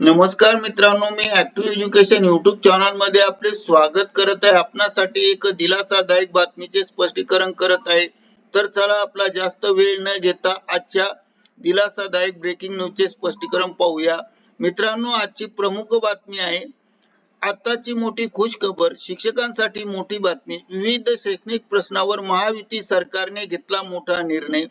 नमस्कार मित्रांनो मी ऍक्टिव्ह एज्युकेशन युट्यूब चॅनलमध्ये आपले स्वागत करत आहे. आपणासाठी एक दिलासादायक बातमीचे स्पष्टीकरण करत आहे. तर चला आपला जास्त वेळ न घेता आजच्या दिलासादायक ब्रेकिंग न्यूजचे स्पष्टीकरण पाहूया. मित्रांनो आजची प्रमुख बातमी आहे. आताची मोठी खुश खबर शिक्षकांसाठी मोठी बातमी विविध शैक्षणिक प्रश्नावर महायुती सरकारने घेतला मोठा निर्णय.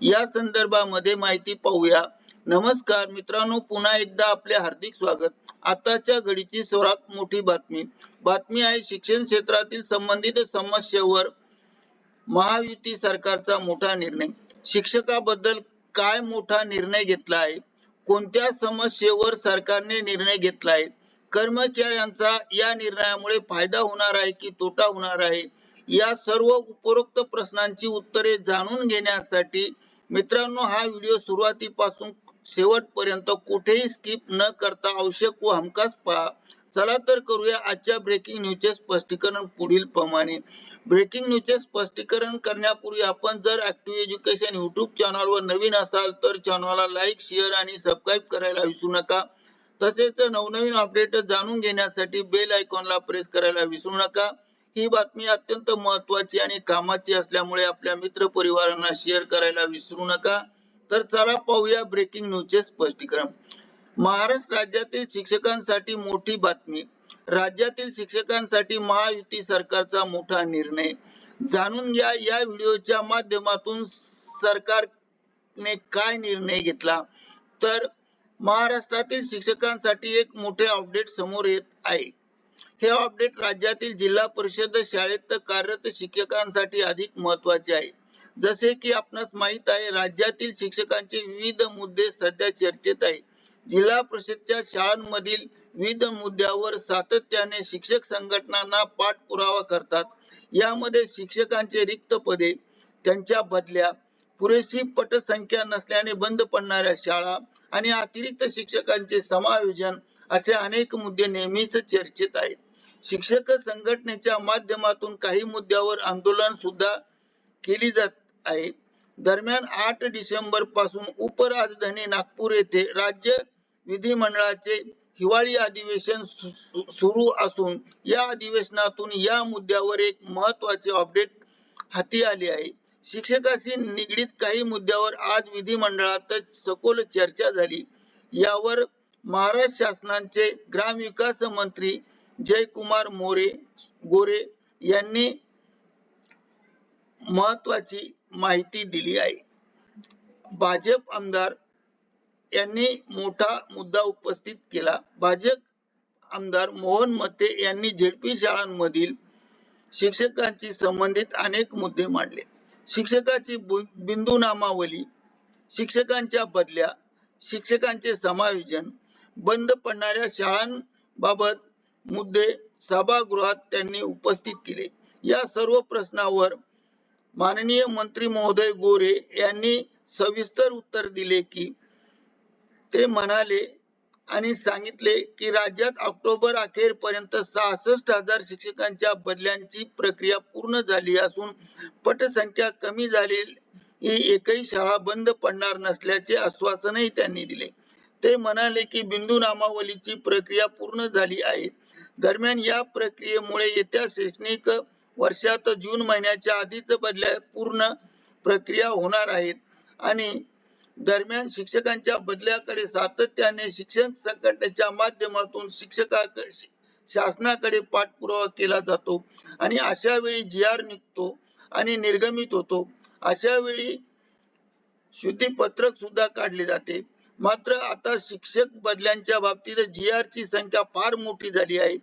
या संदर्भामध्ये माहिती पाहूया. नमस्कार मित्रांनो पुन्हा एकदा आपले हार्दिक स्वागत. आताच्या घडीची सर्वात मोठी बातमी. बातमी आहे शिक्षण क्षेत्रातील संबंधित समस्येवर महायुती सरकारचा मोठा निर्णय. शिक्षकाबद्दल काय मोठा निर्णय घेतला आहे? कोणत्या समस्येवर सरकारने निर्णय घेतला आहे? कर्मचाऱ्यांचा या निर्णयामुळे फायदा होणार आहे की तोटा होणार आहे? या सर्व उपरोक्त प्रश्नांची उत्तरे जाणून घेण्यासाठी मित्रांनो हा व्हिडिओ सुरुवातीपासून शेवटपर्यंत कुठेही स्किप न करता आवश्यक व हमखास पहा चला तर करूया आजच्या ब्रेकिंग न्यूजचे स्पष्टीकरण पुढील प्रमाणे. ब्रेकिंग न्यूजचे स्पष्टीकरण करण्यापूर्वी आपण जर ऍक्टिव्ह एज्युकेशन युट्यूब चॅनलवर नवीन असाल तर चॅनलला लाईक शेअर आणि सबस्क्राईब करायला विसरू नका. तसेच नवनवीन अपडेट जाणून घेण्यासाठी बेल आयकॉनला प्रेस करायला विसरू नका. ही बातमी अत्यंत महत्वाची आणि कामाची असल्यामुळे आपल्या मित्र परिवारांना शेअर करायला विसरू नका. तर चला पाहूया ब्रेकिंग न्यूजचे स्पष्टीकरण. महाराष्ट्र राज्यातील शिक्षकांसाठी मोठी बातमी. राज्यातील शिक्षकांसाठी महायुती सरकारचा मोठा निर्णय. जाणून घ्या या व्हिडिओच्या माध्यमातून सरकारने काय निर्णय घेतला? तर महाराष्ट्रातील शिक्षकांसाठी एक मोठे अपडेट समोर येत आहे. हे अपडेट राज्यातील जिल्हा परिषद शाळेत कार्यरत शिक्षकांसाठी अधिक महत्त्वाचे आहे. जसे की आपणास माहीत आहे राज्यातील शिक्षकांचे विविध मुद्दे सध्या चर्चेत आहे जिल्हा परिषदच्या शाळांमधील विविध मुद्द्यावर सातत्याने शिक्षक संघटनांना पाठपुरावा करतात. यामध्ये शिक्षकांचे रिक्त पदे त्यांच्या बदल्या पुरेशी पटसंख्या नसल्याने बंद पडणाऱ्या शाळा आणि अतिरिक्त शिक्षकांचे समायोजन असे अनेक मुद्दे नेहमीच चर्चेत आहेत. शिक्षक संघटनेच्या माध्यमातून काही मुद्द्यावर आंदोलन सुद्धा केली जात आहेत. दरम्यान आठ डिसेंबरपासून उपराजधानी नागपूर येथे राज्य विधिमंडळाचे हिवाळी अधिवेशन सुरू असून या अधिवेशनातून या मुद्द्यावर एक महत्त्वाचे अपडेट हाती आले आहे. शिक्षकाशी निगडीत काही मुद्द्यावर आज विधिमंडळातच सखोल चर्चा झाली. यावर महाराष्ट्र शासनाचे ग्रामविकास मंत्री जयकुमार मोरे गोरे यांनी महत्वाची माहिती दिली आहे. भाजप आमदार यांनी मोठा मुद्दा उपस्थित केला. भाजप आमदार मोहन मते यांनी झेडपी शाळांमधील शिक्षकांची संबंधित अनेक मुद्दे मांडले. शिक्षकाची बिंदू नामावली शिक्षकांच्या बदल्या शिक्षकांचे समायोजन बंद पडणाऱ्या शाळांबाबत मुद्दे सभागृहात त्यांनी उपस्थित केले. या सर्व प्रश्नावर माननीय मंत्री महोदय गोरे यांनी सविस्तर उत्तर दिले की ते म्हणाले आणि सांगितले की राज्यात ऑक्टोबर अखेर पर्यंत सहासष्ट हजार शिक्षकांच्या बदल्यांची प्रक्रिया पूर्ण झाली असून पटसंख्या कमी झाली ही एकही शाळा बंद पडणार नसल्याचे आश्वासनही त्यांनी दिले. ते म्हणाले की बिंदू नामावलीची प्रक्रिया पूर्ण झाली आहे. दरम्यान या प्रक्रियेमुळे येत्या शैक्षणिक वर्षात जून महिन्याच्या आधीच बदल्या पूर्ण प्रक्रिया होणार आहेत. आणि दरम्यान शिक्षकांच्या बदल्याकडे सातत्याने शिक्षण संघटनेच्या माध्यमातून शिक्षका शासनाकडे पाठपुरावा केला जातो. आणि अशा वेळी जी आर निघतो आणि निर्गमित होतो. अशा वेळी शुद्धीपत्रक सुद्धा काढले जाते. मात्र आता शिक्षक बदल्यांच्या बाबतीत जी आर ची संख्या फार मोठी झाली आहे.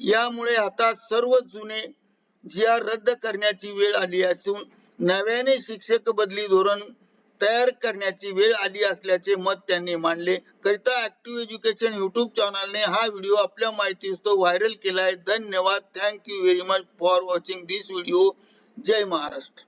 यामुळे आता सर्व जुने जी आर रद्द करण्याची वेळ आली असून नव्याने शिक्षक बदली धोरण तयार करण्याची वेळ आली असल्याचे मत त्यांनी मांडले. करिता ऍक्टिव्ह एज्युकेशन युट्यूब चॅनलने हा व्हिडिओ आपल्या माहितीस्तव व्हायरल केला आहे धन्यवाद. Thank you very much for watching this video Jai Maharashtra.